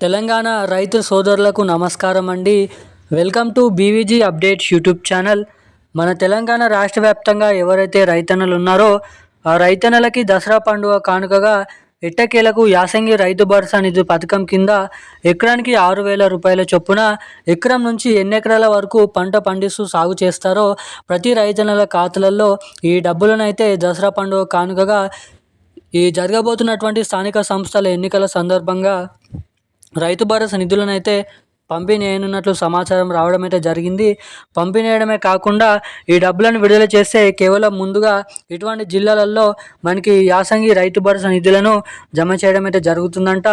తెలంగాణ రైతు సోదరులకు నమస్కారం అండి. Welcome to BVG updates YouTube channel. మన తెలంగాణ రాష్ట్ర వ్యాప్తంగా ఎవరైతే రైతన్నలు ఉన్నారో ఆ రైతన్నలకి దసరా పండుగ కానుకగా ఎట్టకేలకు యాసంగి రైతు భరోసా నిధి పథకం కింద ఎకరానికి ఆరు వేల రూపాయల చొప్పున ఎకరం నుంచి ఎన్ని ఎకరాల వరకు పంట పండిస్తూ సాగు చేస్తారో ప్రతి రైతన్నల ఖాతాలలో ఈ డబ్బులను అయితే దసరా పండుగ కానుకగా ఈ జరగబోతున్నటువంటి స్థానిక సంస్థల ఎన్నికల సందర్భంగా రైతు భరోసా నిధులను అయితే పంపిణీయనున్నట్లు సమాచారం రావడం అయితే జరిగింది. పంపిణీ కాకుండా ఈ డబ్బులను విడుదల చేస్తే కేవలం ముందుగా ఇటువంటి జిల్లాలలో మనకి యాసంగి రైతు భరోసా నిధులను జమ చేయడం అయితే జరుగుతుందంట.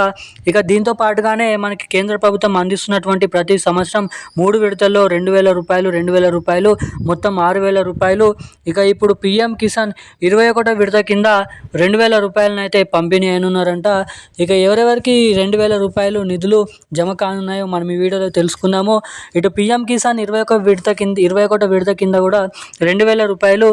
ఇక దీంతో పాటుగానే మనకి కేంద్ర ప్రభుత్వం అందిస్తున్నటువంటి ప్రతి సంవత్సరం మూడు విడతల్లో రెండు వేల రూపాయలు రెండు వేల రూపాయలు మొత్తం ఆరు వేల రూపాయలు. ఇక ఇప్పుడు పిఎం కిసాన్ ఇరవై ఒకటో విడత కింద రెండు వేల రూపాయలను అయితే పంపిణీ అయినున్నారంట ఇక ఎవరెవరికి రెండు వేల రూపాయలు నిధులు జమ కానున్నాయో మనం ఈ వీడియోలో తెలుసుకున్నాము ఇటు పిఎం కిసాన్ ఇరవై ఒక విడత కింద ఇరవై ఒకటో విడత కింద కూడా రెండు వేల రూపాయలు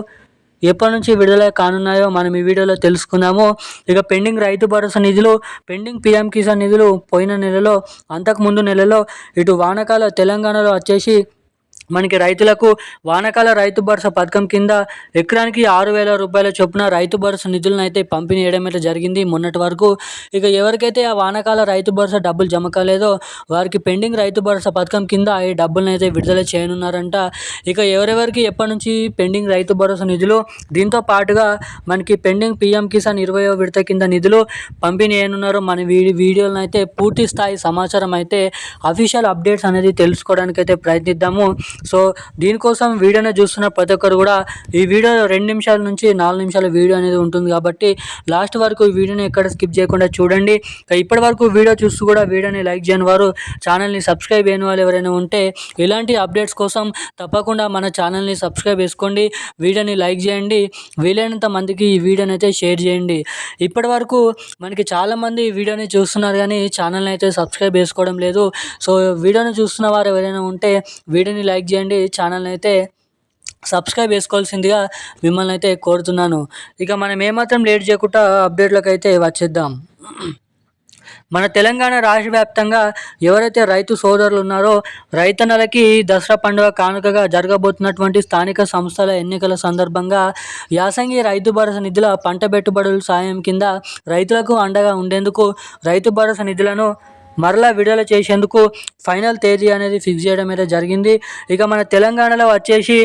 ఎప్పటి నుంచి విడుదల కానున్నాయో మనం ఈ వీడియోలో తెలుసుకున్నాము ఇక పెండింగ్ రైతు భరోసా నిధులు పెండింగ్ పిఎం కిసాన్ నిధులు పోయిన నెలలో అంతకుముందు నెలలో ఇటు వానకాల తెలంగాణలో వచ్చేసి మనకి రైతులకు వానకాల రైతు భరోసా పథకం కింద ఎకరానికి ఆరు వేల రూపాయల చొప్పున రైతు భరోసా నిధులను అయితే పంపిణీ చేయడం అయితే జరిగింది. మొన్నటి వరకు ఇక ఎవరికైతే ఆ వానకాల రైతు భరోసా డబ్బులు జమ కాలేదో వారికి పెండింగ్ రైతు భరోసా పథకం కింద ఈ డబ్బులను అయితే విడుదల చేయనున్నారంట. ఇక ఎవరెవరికి ఎప్పటి నుంచి పెండింగ్ రైతు భరోసా నిధులు? దీంతో పాటుగా మనకి పెండింగ్ పిఎం కిసాన్ ఇరవై విడత కింద నిధులు పంపిణీ చేయనున్నారు. మన వీడి వీడియోలను అయితే పూర్తి స్థాయి సమాచారం అయితే అఫీషియల్ అప్డేట్స్ అనేది తెలుసుకోవడానికి అయితే ప్రయత్నిద్దాము. సో దీనికోసం వీడియోని చూస్తున్న ప్రతి ఒక్కరు కూడా ఈ వీడియో రెండు నిమిషాల నుంచి నాలుగు నిమిషాల వీడియో అనేది ఉంటుంది కాబట్టి లాస్ట్ వరకు ఈ వీడియోని ఎక్కడ స్కిప్ చేయకుండా చూడండి. ఇప్పటి వరకు వీడియో చూస్తూ కూడా వీడియోని లైక్ చేయని వారు ఛానల్ని సబ్స్క్రైబ్ చేయని వాళ్ళు ఎవరైనా ఉంటే ఇలాంటి అప్డేట్స్ కోసం తప్పకుండా మన ఛానల్ని సబ్స్క్రైబ్ చేసుకోండి వీడియోని లైక్ చేయండి వీలైనంత మందికి ఈ వీడియోని అయితే షేర్ చేయండి. ఇప్పటి వరకు మనకి చాలామంది ఈ వీడియోని చూస్తున్నారు కానీ ఛానల్ని అయితే సబ్స్క్రైబ్ చేసుకోవడం లేదు. సో వీడియోని చూస్తున్న వారు ఎవరైనా ఉంటే వీడియోని లైక్ చేయండి ఛానల్ని అయితే సబ్స్క్రైబ్ చేసుకోవాల్సిందిగా మిమ్మల్ని అయితే కోరుతున్నాను. ఇక మనం ఏమాత్రం లేట్ చేయకుండా అప్డేట్లకు అయితే వచ్చేద్దాం. మన తెలంగాణ రాష్ట్ర వ్యాప్తంగా ఎవరైతే రైతు సోదరులు ఉన్నారో రైతన్నలకి దసరా పండుగ కానుకగా జరగబోతున్నటువంటి స్థానిక సంస్థల ఎన్నికల సందర్భంగా యాసంగి రైతు భరోసా నిధుల పంట పెట్టుబడుల సాయం కింద రైతులకు అండగా ఉండేందుకు రైతు భరోసా నిధులను మరలా విడుదల చేసేందుకు ఫైనల్ తేదీ అనేది ఫిక్స్ చేయడం అయితే జరిగింది. ఇక మన తెలంగాణలో వచ్చేసి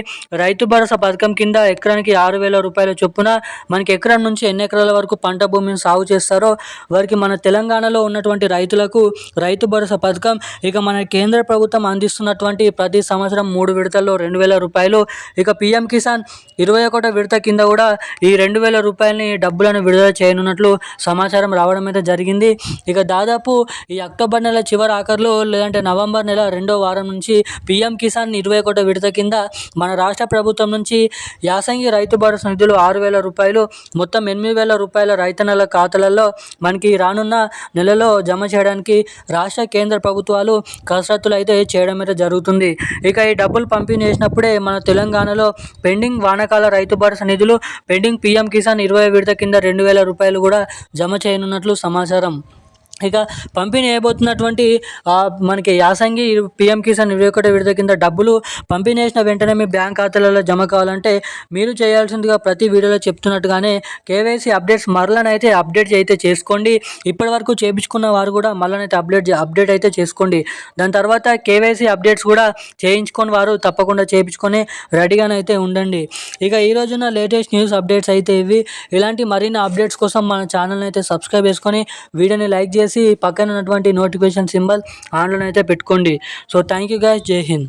రైతు భరోసా పథకం కింద ఎకరానికి ఆరు వేల రూపాయల చొప్పున మనకి ఎకరం నుంచి ఎన్ని ఎకరాల వరకు పంట భూమిని సాగు చేస్తారో వారికి మన తెలంగాణలో ఉన్నటువంటి రైతులకు రైతు భరోసా పథకం ఇక మన కేంద్ర ప్రభుత్వం అందిస్తున్నటువంటి ప్రతి సంవత్సరం మూడు విడతల్లో రెండు వేల రూపాయలు ఇక పిఎం కిసాన్ ఇరవై ఒకటో విడత కింద కూడా ఈ రెండు వేల రూపాయలని డబ్బులను విడుదల చేయనున్నట్లు సమాచారం రావడం అయితే జరిగింది. ఇక దాదాపు ఈ అక్టోబర్ నెల చివరి ఆఖరిలో లేదంటే నవంబర్ నెల రెండో వారం నుంచి పీఎం కిసాన్ ఇరవై ఒకటో విడత కింద మన రాష్ట్ర ప్రభుత్వం నుంచి యాసంగి రైతు భరోసా నిధులు ఆరు వేల రూపాయలు మొత్తం ఎనిమిది వేల రూపాయల రైతన్నల ఖాతాలలో మనకి రానున్న నెలలో జమ చేయడానికి రాష్ట్ర కేంద్ర ప్రభుత్వాలు కసరత్తులు అయితే చేయడం అయితే జరుగుతుంది. ఇక ఈ డబ్బులు పంపిణీ చేసినప్పుడే మన తెలంగాణలో పెండింగ్ వానకాల రైతు భరోసా నిధులు పెండింగ్ పీఎం కిసాన్ ఇరవై విడత కింద రెండు వేల రూపాయలు కూడా జమ చేయనున్నట్లు సమాచారం. ఇక పంపిణీ చేయబోతున్నటువంటి మనకి యాసంగి పిఎం కిసాన్ ఇరవై విడుదల విడత కింద డబ్బులు పంపిణీ చేసిన వెంటనే మీ బ్యాంక్ ఖాతాలలో జమ కావాలంటే మీరు చేయాల్సిందిగా ప్రతి వీడియోలో చెప్తున్నట్టుగానే కేవైసీ అప్డేట్స్ మరలనైతే అప్డేట్ అయితే చేసుకోండి. ఇప్పటి వరకు చేయించుకున్న వారు కూడా మరలనైతే అప్డేట్ అప్డేట్ అయితే చేసుకోండి. దాని తర్వాత కేవైసీ అప్డేట్స్ కూడా చేయించుకొని వారు తప్పకుండా చేయించుకొని రెడీగానైతే ఉండండి. ఇక ఈ రోజున లేటెస్ట్ న్యూస్ అప్డేట్స్ అయితే ఇవి. ఇలాంటి మరిన్ని అప్డేట్స్ కోసం మన ఛానల్ని అయితే సబ్స్క్రైబ్ చేసుకొని వీడియోని లైక్ చేసి పక్కన ఉన్నటువంటి నోటిఫికేషన్ సింబల్ ఆన్లో అయితే పెట్టుకోండి. సో థ్యాంక్ యూ గాయస్ జై హింద్.